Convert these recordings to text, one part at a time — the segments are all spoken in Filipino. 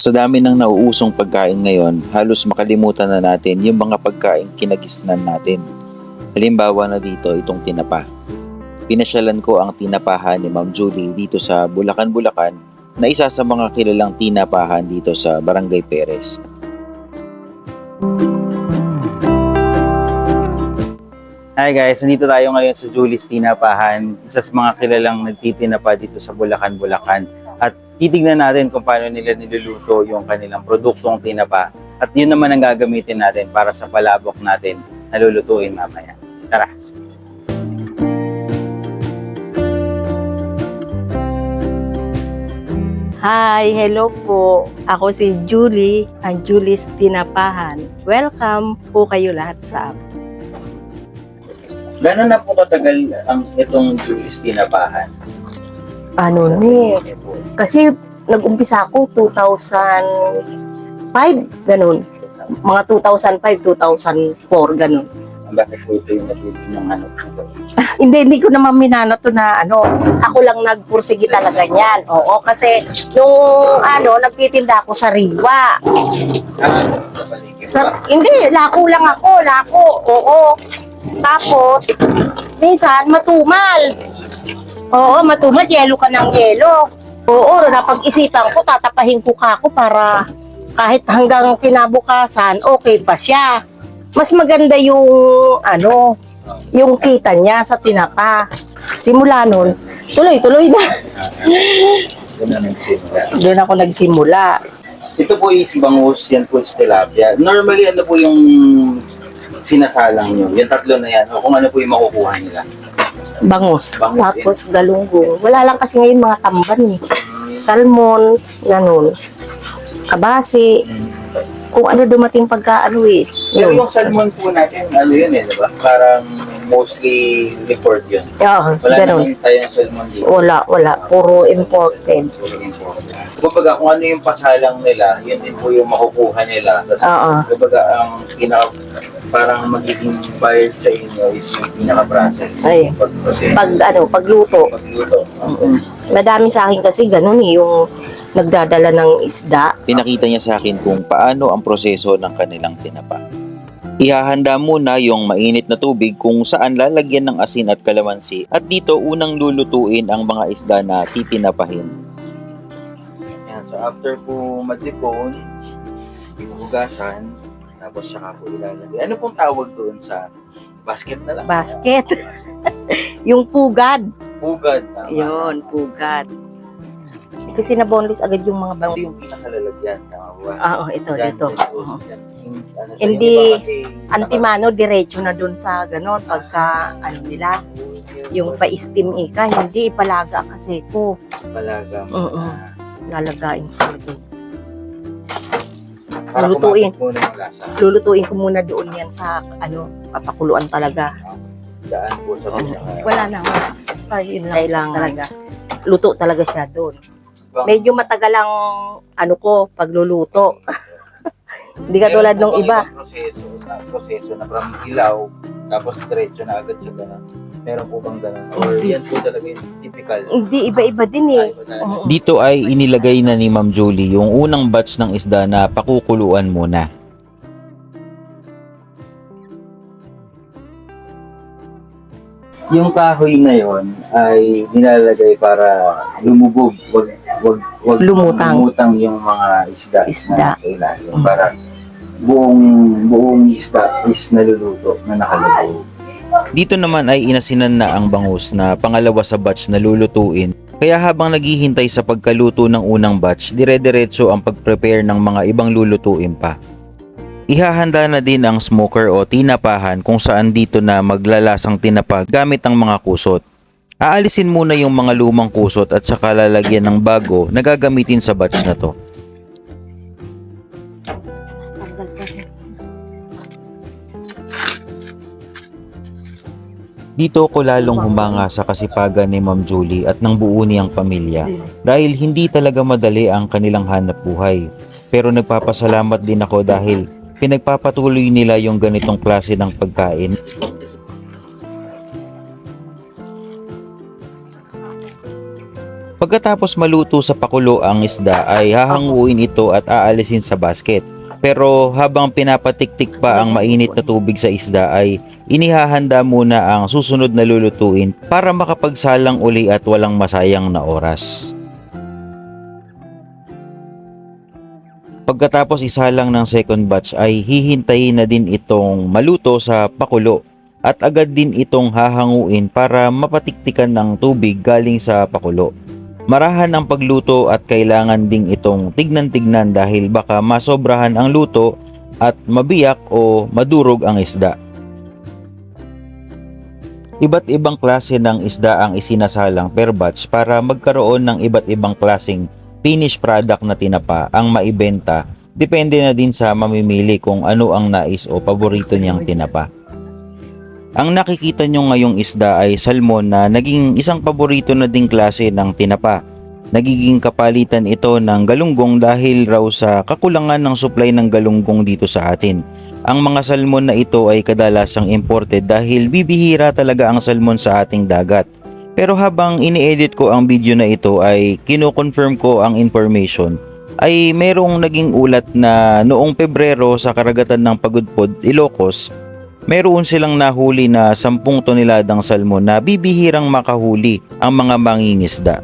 Sa dami ng nauusong pagkain ngayon, halos makalimutan na natin yung mga pagkain kinagisnan natin. Halimbawa na dito itong tinapa. Pinasyalan ko ang tinapahan ni Ma'am Julie dito sa Bulacan, Bulacan na isa sa mga kilalang tinapahan dito sa Barangay Perez. Hi guys, nandito tayo ngayon sa Julie's Tinapahan, isa sa mga kilalang nagtitinapa dito sa Bulacan, Bulacan. At titignan natin kung paano nila niluluto yung kanilang produktong tinapa. At yun naman ang gagamitin natin para sa palabok natin na lulutuin mamaya. Tara! Hi, hello po. Ako si Julie, ang Julie's Tinapahan. Welcome po kayo lahat sa amin. Gano'n na po katagal ang itong Julie's Tinapahan? Ano ni? Kasi nag-umpisa ako 2005, ganun. Mga 2005, 2004, ganun. Bakit po ito yung nabili ng ano? Hindi, hindi ko naman minana to na ano, ako lang nagpursigi talaga niyan. Oo, kasi nung ano, nagtitinda ako sa Riwa. Ah. Sa, hindi, lako lang ako, lako. Oo. Tapos, minsan, matumal. Oo, matumal, yelo ka ng yelo. Oo, napag-isipan ko, tatapahin ko ka ako para kahit hanggang kinabukasan, okay pa siya. Mas maganda yung, ano, yung kita niya sa tinapa. Simula nun, tuloy-tuloy na. Doon ako nagsimula. Ito po is bangus, yan po is tilapia. Normally, ano po yung sinasalang nyo? Yung tatlo na yan. O kung ano po yung makukuha nila. Bangus. Bangus, Tapos galunggong. Wala lang kasi ngayon mga tamban eh. Salmon, ganun. Kabasi. Kung ano dumating pagka ano eh. Pero Yun. yung salmon po natin, ano yun eh, di ba? Parang mostly report yun. Oo, Wala ganun. naman tayong salmon dito. Wala, wala. Puro imported. Puro imported. Kumbaga, kung ano yung pasalang nila, yun din po yung makukuha nila. Tapos, Oo. kumbaga, ang pinaka, parang magiging bayad sa inyo is yung pinaka-process. Ay. Pag ano, pagluto. Pagluto. Mm. Madami sa akin kasi ganun eh, yung nagdadala ng isda. Pinakita niya sa akin kung paano ang proseso ng kanilang tinapa. Ihahanda muna yung mainit na tubig kung saan lalagyan ng asin at kalamansi at dito unang lulutuin ang mga isda na titinapahin. Yan, so after po madipon, hugasan, tapos saka po ilalagay. Ano pong tawag doon sa basket na lang? Basket. yung pugad. Pugad. tama. Yun, pugad. Kasi na-boneless agad yung mga Ito bangus. yung pinakalalagyan. Tama ba? Ah, oh, ito, Yan, dito. po. Oo. Yan. Ano siya, Hindi, yung iba kasi Antimano, diretso na dun sa ganon. Pagka, ano nila, yung pa-steam ika, hindi ipalaga kasi ko. Palaga. Oo. Lalagain ko talaga. Para Lulutuin. kumapit muna yung lasa. Lulutuin ko muna doon yan sa, ano, papakuluan talaga. Daan po sa pinaka. Wala na. Basta yun lang Kailangan. talaga. Luto talaga siya doon. Medyo matagal ang, ano ko, pagluluto. Hindi ka tulad Meron nung iba. proseso, sa proseso na from ilaw, tapos diretso na agad sa ganun. Meron po bang ganun? Or Hindi. yan po talaga yung typical? Hindi, iba-iba din eh. Ay, wala. Oo. Dito ay inilagay na ni Ma'am Julie yung unang batch ng isda na pakukuluan muna. Yung kahoy na yon ay nilalagay para lumubog, wag wag wag Lumutang. lumutang yung mga isda, Isda. na sa ilalim para buong buong isda is naluluto na nakalubog. Dito naman ay inasinan na ang bangus na pangalawa sa batch na lulutuin. Kaya habang naghihintay sa pagkaluto ng unang batch, dire-diretso ang pag-prepare ng mga ibang lulutuin pa. Ihahanda na din ang smoker o tinapahan kung saan dito na maglalasang tinapa gamit ang mga kusot. Aalisin muna yung mga lumang kusot at saka lalagyan ng bago na gagamitin sa batch na to. Dito ko lalong humanga sa kasipagan ni Ma'am Julie at ng buo niyang pamilya dahil hindi talaga madali ang kanilang hanap buhay. Pero nagpapasalamat din ako dahil pinagpapatuloy nila yung ganitong klase ng pagkain Pagkatapos maluto sa pakulo ang isda ay hahanguin ito at aalisin sa basket. Pero habang pinapatiktik pa ang mainit na tubig sa isda ay inihahanda muna ang susunod na lulutuin para makapagsalang uli at walang masayang na oras. Pagkatapos isalang ng second batch ay hihintayin na din itong maluto sa pakulo at agad din itong hahanguin para mapatiktikan ng tubig galing sa pakulo. Marahan ang pagluto at kailangan ding itong tignan-tignan dahil baka masobrahan ang luto at mabiyak o madurog ang isda. Iba't ibang klase ng isda ang isinasalang per batch para magkaroon ng iba't ibang klaseng finished product na tinapa ang maibenta. Depende na din sa mamimili kung ano ang nais o paborito niyang tinapa. Ang nakikita nyo ngayong isda ay salmon na naging isang paborito na ding klase ng tinapa. Nagiging kapalitan ito ng galunggong dahil raw sa kakulangan ng supply ng galunggong dito sa atin. Ang mga salmon na ito ay kadalasang imported dahil bibihira talaga ang salmon sa ating dagat. Pero habang ini-edit ko ang video na ito ay kino-confirm ko ang information ay merong naging ulat na noong Pebrero sa karagatan ng Pagudpod, Ilocos, meron silang nahuli na 10 toneladang salmon na bibihirang makahuli ang mga mangingisda.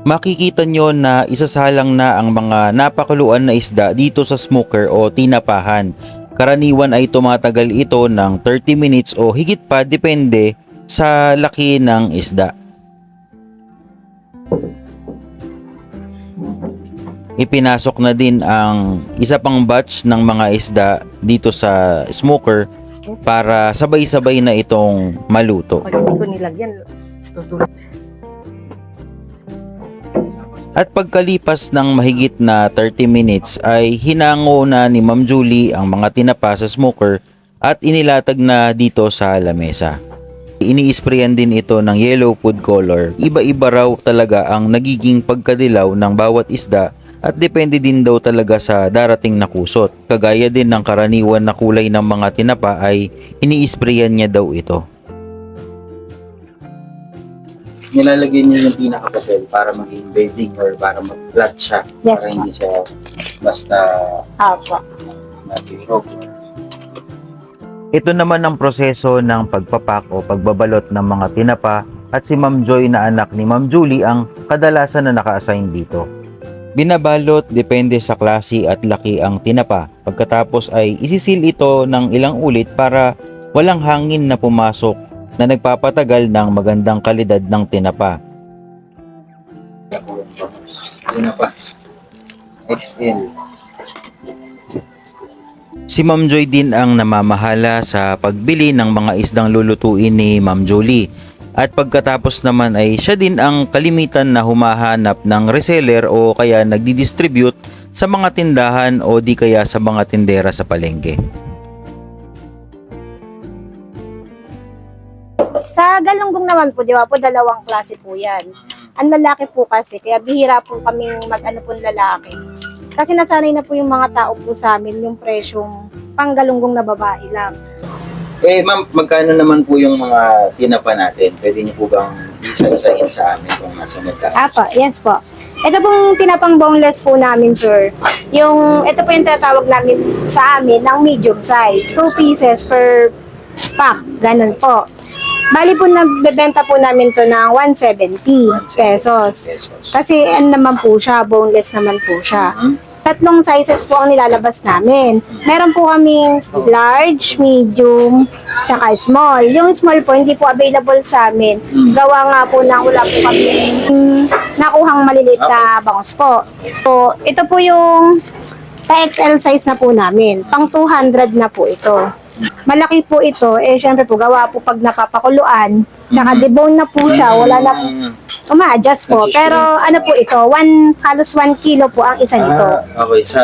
Makikita nyo na isasalang na ang mga napakuluan na isda dito sa smoker o tinapahan. Karaniwan ay tumatagal ito ng 30 minutes o higit pa depende sa laki ng isda. Ipinasok na din ang isa pang batch ng mga isda dito sa smoker para sabay-sabay na itong maluto. Pag hindi ko nilagyan, tutulog. At pagkalipas ng mahigit na 30 minutes ay hinango na ni Ma'am Julie ang mga tinapa sa smoker at inilatag na dito sa lamesa. Ini-sprayan din ito ng yellow food color. Iba-iba raw talaga ang nagiging pagkadilaw ng bawat isda at depende din daw talaga sa darating na kusot. Kagaya din ng karaniwan na kulay ng mga tinapa ay ini-sprayan niya daw ito. nilalagay niyo yung pinakapapel para maging bedding or para mag-flat siya. Yes, para hindi siya basta Apo. natirog. Ito naman ang proseso ng pagpapak o pagbabalot ng mga tinapa at si Ma'am Joy na anak ni Ma'am Julie ang kadalasan na naka-assign dito. Binabalot depende sa klase at laki ang tinapa. Pagkatapos ay isisil ito ng ilang ulit para walang hangin na pumasok na nagpapatagal ng magandang kalidad ng tinapa. Yun na pa. XL. Si Ma'am Joy din ang namamahala sa pagbili ng mga isdang lulutuin ni Ma'am Jolie. At pagkatapos naman ay siya din ang kalimitan na humahanap ng reseller o kaya nagdi-distribute sa mga tindahan o di kaya sa mga tindera sa palengke. Sa galunggong naman po, di ba po, dalawang klase po yan. Ang lalaki po kasi, kaya bihira po kaming mag-ano po lalaki. Kasi nasanay na po yung mga tao po sa amin yung presyong panggalunggong na babae lang. Eh, ma'am, magkano naman po yung mga tinapa natin? Pwede niyo po bang isa-isahin sa amin kung nasa magkano? Apa, yes po. Ito pong tinapang boneless po namin, sir. Yung, ito po yung tinatawag namin sa amin ng medium size. Two pieces per pack. Ganun po. Bali po, nagbebenta po namin to ng 170 pesos. Pesos. Kasi ano naman po siya, boneless naman po siya. Mhm. Tatlong sizes po ang nilalabas namin. Meron po kaming large, medium, tsaka small. Yung small po, hindi po available sa amin. Gawa nga po na wala po kami nakuhang maliliit na bangus po. So, ito po yung pa-XL size na po namin. Pang 200 na po ito. Malaki po ito, eh syempre po, gawa po pag napapakuluan, tsaka Mhm. debone na po siya, wala na Mm. Uma-adjust po. Adjust Pero ano po ito, one, halos 1 kilo po ang isa nito. Ah, okay. Sa,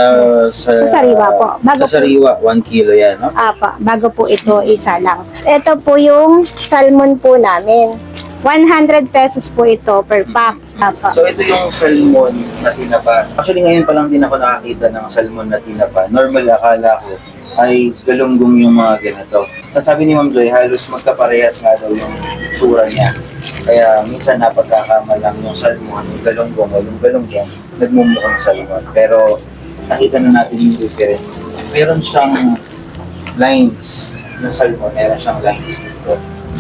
sa, Sa sariwa po. Bago sa sariwa, 1 kilo yan, no? Apa, bago po ito isa lang. Ito po yung salmon po namin. 100 pesos po ito per pack. Apa. So ito yung salmon na tinapa. Actually ngayon pa lang din ako nakakita ng salmon na tinapa. Normal akala ko ay galunggong yung mga ganito. Sasabi ni Ma'am Joy, halos magkaparehas nga daw yung tsura niya. Kaya minsan napagkakamalang yung salmon, yung galunggong yung galunggong, nagmumukhang salmon. Pero nakita na natin yung difference. Meron siyang lines ng salmon, meron siyang lines dito.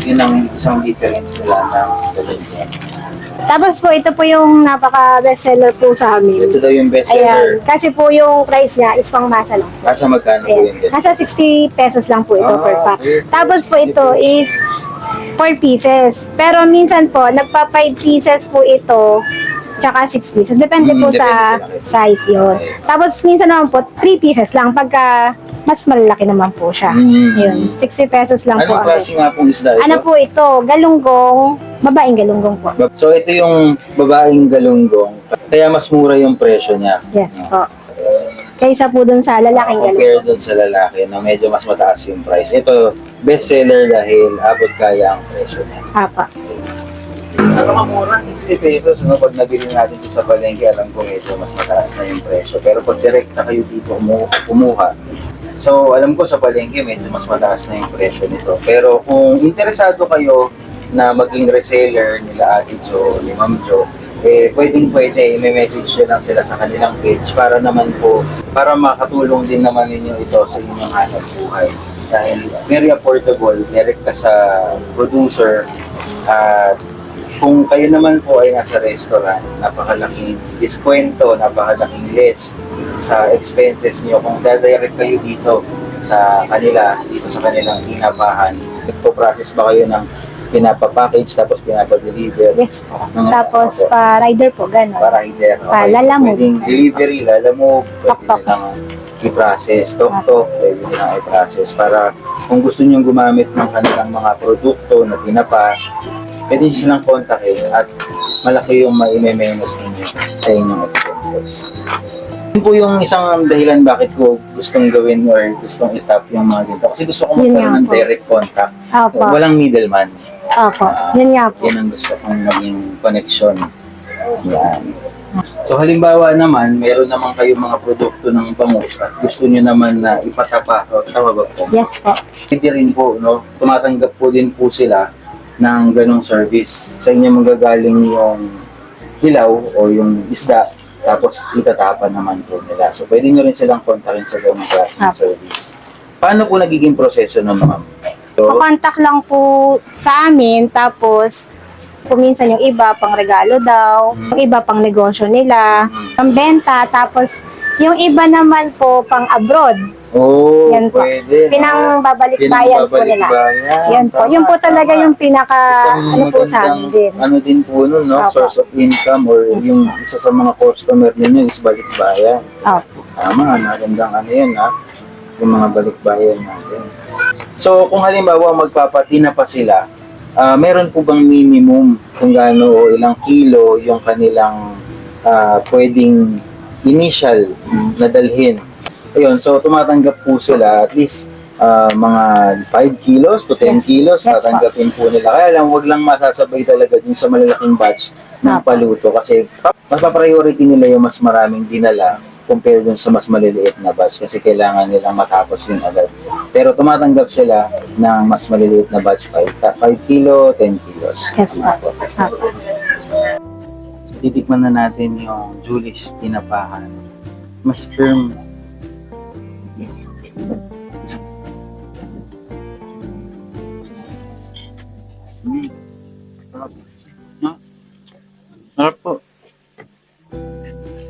Yun ang isang difference nila ng galunggong. Tapos po, ito po yung napaka bestseller po sa amin. Ito daw yung best Ayan. Kasi po yung price niya is pang masa lang. Nasa magkano po Ayan. yun? Nasa 60 pesos lang po ito Ah, per pack. okay. Tapos po ito is 4 pieces. Pero minsan po, nagpa 5 pieces po ito tsaka 6 pieces. Depende Mm, po depende sa sa laki. size yun. Okay. Tapos minsan naman po, 3 pieces lang pagka mas malalaki naman po siya. Mm. Yun, 60 pesos lang po. Anong ang klase nga pong isda ito? Ano po ito? Galunggong, babaeng galunggong po. So ito yung babaeng galunggong. Kaya mas mura yung presyo niya. Yes po. Kaysa po dun sa lalaking galunggong. Compare dun sa lalaki na medyo mas mataas yung price. Ito, best seller dahil abot kaya ang presyo niya. Apa. Nakamamura, 60 pesos. No? Pag nabili natin ito sa palengke, alam ko medyo mas mataas na yung presyo. Pero pag direkta kayo dito kumu- kumuha, so alam ko sa palengke medyo mas mataas na yung presyo nito. Pero kung interesado kayo na maging reseller nila Ate Jo, ni Ma'am Jo, eh, pwedeng pwede, i-message nyo lang sila sa kanilang page para naman po, para makatulong din naman ninyo ito sa inyong hanap buhay. Dahil very affordable, direct ka sa producer, at kung kayo naman po ay nasa restaurant, napakalaking diskwento, napakalaking less sa expenses niyo kung dadirect kayo dito sa kanila, dito sa kanilang hinapahan. Nagpo-process ba kayo ng pinapapackage tapos pinapa-deliver? Yes po. Mga- Tapos pa rider po, gano'n. para hindi ano, Pa, lalamog. Pwedeng delivery, lalamog, pwede nilang i-process, tok-tok, pwede nilang i-process para kung gusto niyo gumamit ng kanilang mga produkto na tinapa, pwede niyo silang kontakin at malaki yung mai-menos ninyo sa inyong expenses. Yun po yung isang dahilan bakit ko gustong gawin or gustong itap yung mga dito. Kasi gusto ko Yun magkaroon ng po. direct contact. Opo. Walang middleman. Opo. Yun nga po. Yan ang gusto kong maging connection. Yan. So halimbawa naman, meron naman kayong mga produkto ng bangus at gusto nyo naman na ipatapa o tama ba po? Yes po. Hindi rin po, no? tumatanggap po din po sila ng ganong service. Sa inyo manggagaling yung hilaw o yung isda, tapos itatapan naman po nila. So pwede nyo rin silang kontakin sa ganong klase ng Apo. service. Paano po nagiging proseso nun, ma'am? So, Pakontak lang po sa amin, tapos kuminsan yung iba pang regalo daw, Mm. yung iba pang negosyo nila, Mm. pang benta, tapos yung iba naman po pang abroad. Oh, Yan po. pwede. Pinang babalik bayan po nila. Yan po. Yun po talaga yung pinaka, ano po sa amin din. Ano din po nun, no? Opo. Source of income or Yes. yung isa sa mga customer ninyo is balikbayan. Opo. Tama, magandang ano yun, ha? Yung mga balikbayan natin. So, kung halimbawa magpapatina pa sila, ah, meron po bang minimum kung gaano o ilang kilo yung kanilang ah, pwedeng initial na dalhin? Ayun, so tumatanggap po sila at least ah, mga 5 kilos to 10 Yes. kilos Yes, tatanggapin po nila. Kaya lang, wag lang masasabay talaga dun sa malalaking batch ng paluto kasi mas pa-priority nila yung mas maraming dinala compare dun sa mas maliliit na batch kasi kailangan nilang matapos yun agad. Pero tumatanggap sila ng mas maliliit na batch 5, 5 kilo, 10 kilos. Yes, po. So, titikman na natin yung Julie's tinapahan. Mas firm.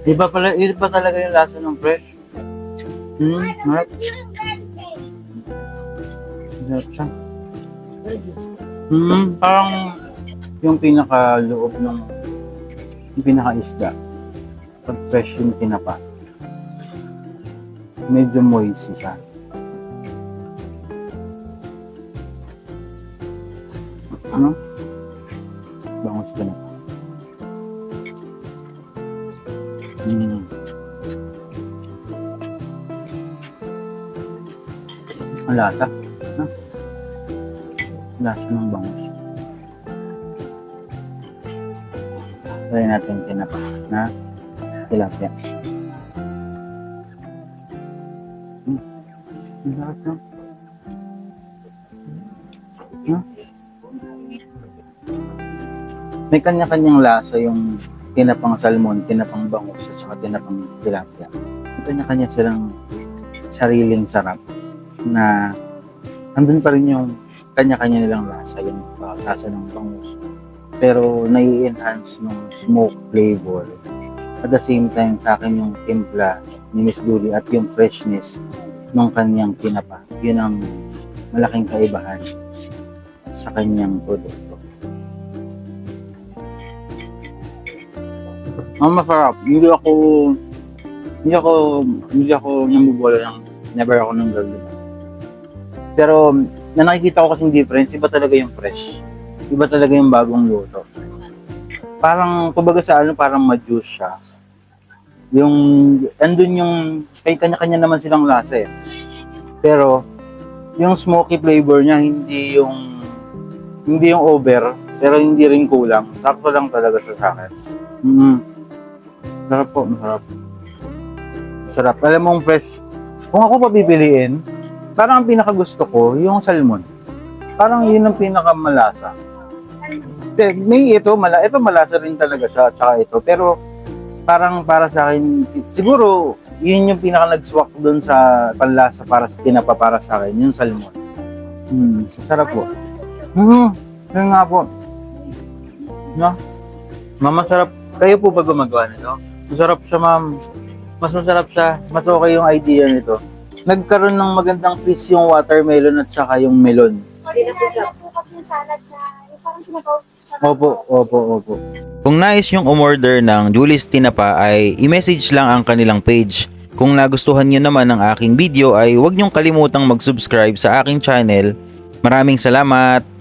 Iba pala, iba talaga yung lasa ng fresh. Hmm, sarap. Sarap siya. Hmm, parang yung pinaka-loob ng yung pinaka-isda. Pag fresh yung tinapa. Medyo moist siya. Ano? Bangus ka na. Mm. Ang lasa. No? Lasa ng bangus. Try natin tinapa na tilapia. Mm. Ang no? No? may kanya-kanyang lasa yung tinapang salmon, tinapang bangus, at saka tinapang tilapia. Kanya-kanya silang sariling sarap na andun pa rin yung kanya-kanya nilang lasa, yung uh, lasa ng bangus. Pero nai-enhance ng smoke flavor. At the same time, sa akin yung timpla ni Miss Julie at yung freshness ng kanyang tinapa. Yun ang malaking kaibahan sa kanyang produkto. Ang masarap. Hindi ako hindi ako hindi ako namubola ng never ako ng girl. Pero na nakikita ko kasing difference, iba talaga yung fresh. Iba talaga yung bagong luto. Parang, kumbaga sa ano, parang ma-juice siya. Yung, andun yung, kay kanya-kanya naman silang lasa eh. Pero, yung smoky flavor niya, hindi yung, hindi yung over, pero hindi rin kulang. Sakto lang talaga sa akin. Mm. Sarap po, masarap. Sarap. Alam mong fresh. Kung ako papipiliin, parang ang pinakagusto ko, yung salmon. Parang yun ang pinakamalasa. May ito, mala, ito malasa rin talaga siya, tsaka ito. Pero parang para sa akin, siguro yun yung pinaka nag-swak doon sa panlasa para sa tinapa para sa akin, yung salmon. Hmm, sarap po. Hmm, yun nga po. No? Ma'am, masarap. Kayo po ba gumagawa nito? Masarap siya, ma'am. Mas masarap siya. Mas okay yung idea nito. Nagkaroon ng magandang twist yung watermelon at saka yung melon. Po kasi yung salad na, parang sinabaw. Opo, opo, opo. Kung nais yung umorder ng Julie's Tinapa ay i-message lang ang kanilang page. Kung nagustuhan nyo naman ang aking video ay huwag nyong kalimutang mag-subscribe sa aking channel. Maraming salamat!